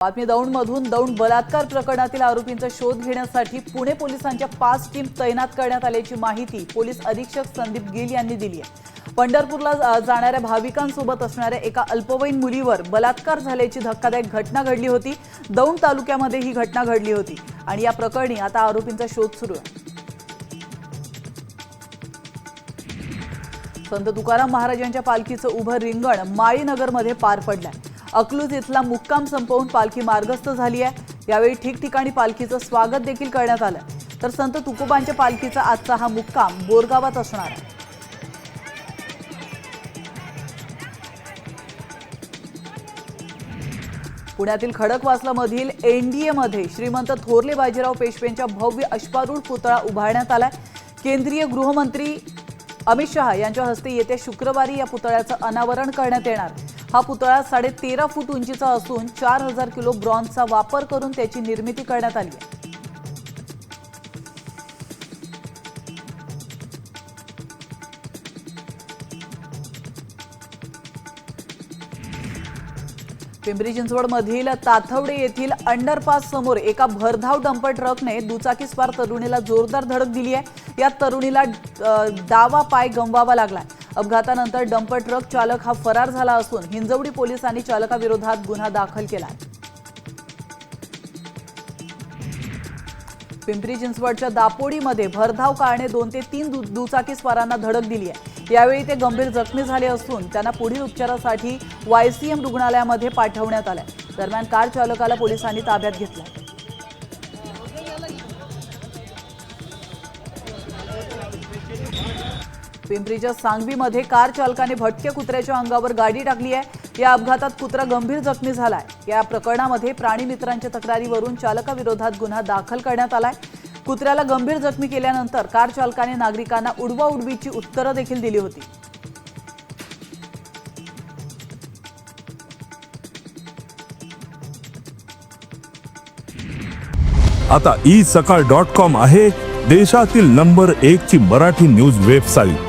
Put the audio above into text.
बातमी दौंडमधून दौंड बलात्कार प्रकरणातील आरोपींचा शोध घेण्यासाठी पुणे पोलिसांच्या पाच टीम तैनात करण्यात आल्याची माहिती पोलीस अधीक्षक संदीप गिल यांनी दिली आहे. पंढरपूरला जाणाऱ्या भाविकांसोबत असणाऱ्या एका अल्पवयीन मुलीवर बलात्कार झाल्याची धक्कादायक घटना घडली होती. दौंड तालुक्यामध्ये ही घटना घडली होती आणि या प्रकरणी आता आरोपींचा शोध सुरू आहे. संत तुकाराम महाराजांच्या पालखीचं उभं रिंगण माळीनगरमध्ये पार पडलं अकलूज इथला मुक्काम संपवून पालखी मार्गस्थ झाली आहे. यावेळी ठिकठिकाणी पालखीचं स्वागत देखील करण्यात आलं. तर संत तुकोबांच्या पालखीचा आजचा हा मुक्काम बोरगावात असणार आहे. पुण्यातील खडकवासलामधील एनडीए मध्ये श्रीमंत थोरले बाजीराव पेशवेंच्या भव्य अश्वारूढ पुतळा उभारण्यात आलाय. केंद्रीय गृहमंत्री अमित शहा यांच्या हस्ते येत्या शुक्रवारी या पुतळ्याचं अनावरण करण्यात येणार. हा पुतळा साडे तेरा फूट उंचीचा असून चार हजार किलो ब्रॉन्झचा वापर करून त्याची निर्मिती करण्यात आली आहे. पिंपरी चिंचवडमधील ताथवडे येथील अंडरपास समोर एका भरधाव डंपर ट्रकने दुचाकीस्वार तरुणीला जोरदार धडक दिली आहे. या तरुणीला डावा पाय गमवावा लागलाय अपघातानंतर डंपर ट्रक चालक हा फरार झाला असून हिंजवडी पोलिसांनी चालकाविरोधात गुन्हा दाखल केला. पिंपरी चिंचवडच्या दापोडीमध्ये भरधाव कारणे दोन ते तीन दु दुचाकी स्वारांना धडक दिली आहे. यावेळी ते गंभीर जखमी झाले असून त्यांना पुढील उपचारासाठी वायसीएम रुग्णालयामध्ये पाठवण्यात आलं दरम्यान कार चालकाला पोलिसांनी ताब्यात घेतलं पिंपरीच्या सांगवीमध्ये कार चालकाने भटक्या कुत्र्याच्या अंगावर गाडी टाकली आहे. या अपघातात कुत्रा गंभीर जखमी झालाय. या प्रकरणामध्ये प्राणी मित्रांच्या तक्रारीवरून चालकाविरोधात गुन्हा दाखल करण्यात आलाय. कुत्र्याला गंभीर जखमी केल्यानंतर कार चालकाने नागरिकांना उडवा उडवीची उत्तरं देखील दिली होती. आता ई सकाळ डॉट कॉम आहे देशातील नंबर एक ची मराठी न्यूज वेबसाईट